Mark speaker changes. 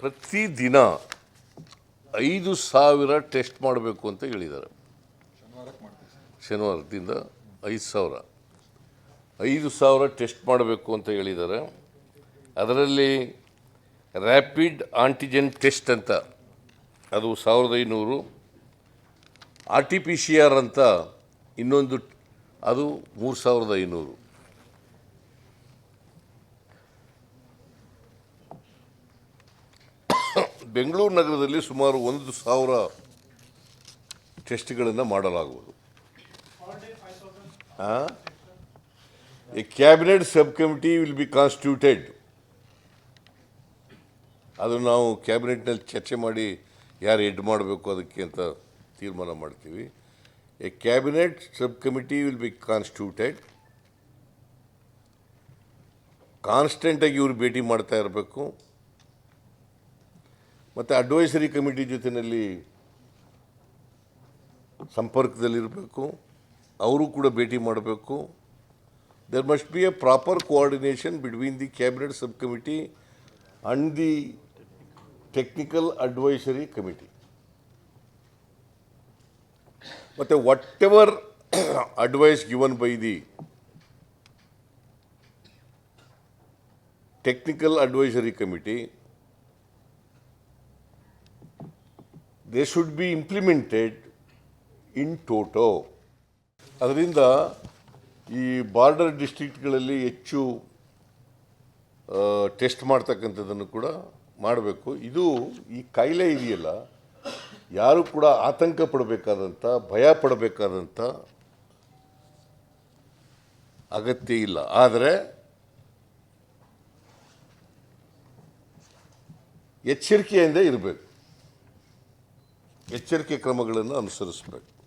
Speaker 1: ಪ್ರತಿದಿನ ಐದು ಸಾವಿರ ಟೆಸ್ಟ್ ಮಾಡಬೇಕು ಅಂತ ಹೇಳಿದ್ದಾರೆ. ಶನಿವಾರದಿಂದ ಐದು ಸಾವಿರ. ಐದು ಸಾವಿರ ಟೆಸ್ಟ್ ಮಾಡಬೇಕು ಅಂತ ಹೇಳಿದ್ದಾರೆ. ಅದರಲ್ಲಿ ರ್ಯಾಪಿಡ್ ಆಂಟಿಜೆನ್ ಟೆಸ್ಟ್ ಅಂತ, ಅದು ಸಾವಿರದ ಐನೂರು. R T P C R ಅಂತ ಇನ್ನೊಂದು, ಅದು ಮೂರು ಸಾವಿರದ ಐನೂರು. ಬೆಂಗಳೂರು ನಗರದಲ್ಲಿ ಸುಮಾರು ಒಂದು ಸಾವಿರ ಟೆಸ್ಟ್ಗಳನ್ನು ಮಾಡಲಾಗುವುದು. A cabinet subcommittee will be constituted. ಅದು ನಾವು ಕ್ಯಾಬಿನೆಟ್ನಲ್ಲಿ ಚರ್ಚೆ ಮಾಡಿ ಯಾರು ಹೆಡ್ ಮಾಡಬೇಕು ಅದಕ್ಕೆ ಅಂತ ತೀರ್ಮಾನ ಮಾಡ್ತೀವಿ. A cabinet subcommittee will be constituted. ಕಾನ್ಸ್ಟೆಂಟಾಗಿ ಇವರು ಭೇಟಿ ಮಾಡ್ತಾ ಇರಬೇಕು. ಮತ್ತು ಅಡ್ವೈಸರಿ ಕಮಿಟಿ ಜೊತೆಯಲ್ಲಿ ಸಂಪರ್ಕದಲ್ಲಿರಬೇಕು, ಅವರು ಕೂಡ ಭೇಟಿ ಮಾಡಬೇಕು. There must be a proper coordination between the cabinet subcommittee and the technical advisory committee ಮತ್ತು whatever advice given by the technical advisory committee they should be implemented in toto ಅದರಿಂದ ಈ border ಡಿಸ್ಟ್ರಿಕ್ಟ್ಗಳಲ್ಲಿ ಹೆಚ್ಚು test ಮಾಡ್ತಕ್ಕಂಥದ್ದನ್ನು ಕೂಡ ಮಾಡಬೇಕು. ಇದು ಈ ಕಾಯಿಲೆ ಇದೆಯಲ್ಲ, ಯಾರು ಕೂಡ ಆತಂಕ ಪಡಬೇಕಾದಂಥ, ಭಯ ಪಡಬೇಕಾದಂಥ ಅಗತ್ಯ ಇಲ್ಲ. ಆದರೆ ಎಚ್ಚರಿಕೆಯಿಂದ ಇರಬೇಕು. ಎಚ್ಚರಿಕೆ ಕ್ರಮಗಳನ್ನು ಅನುಸರಿಸಬೇಕು.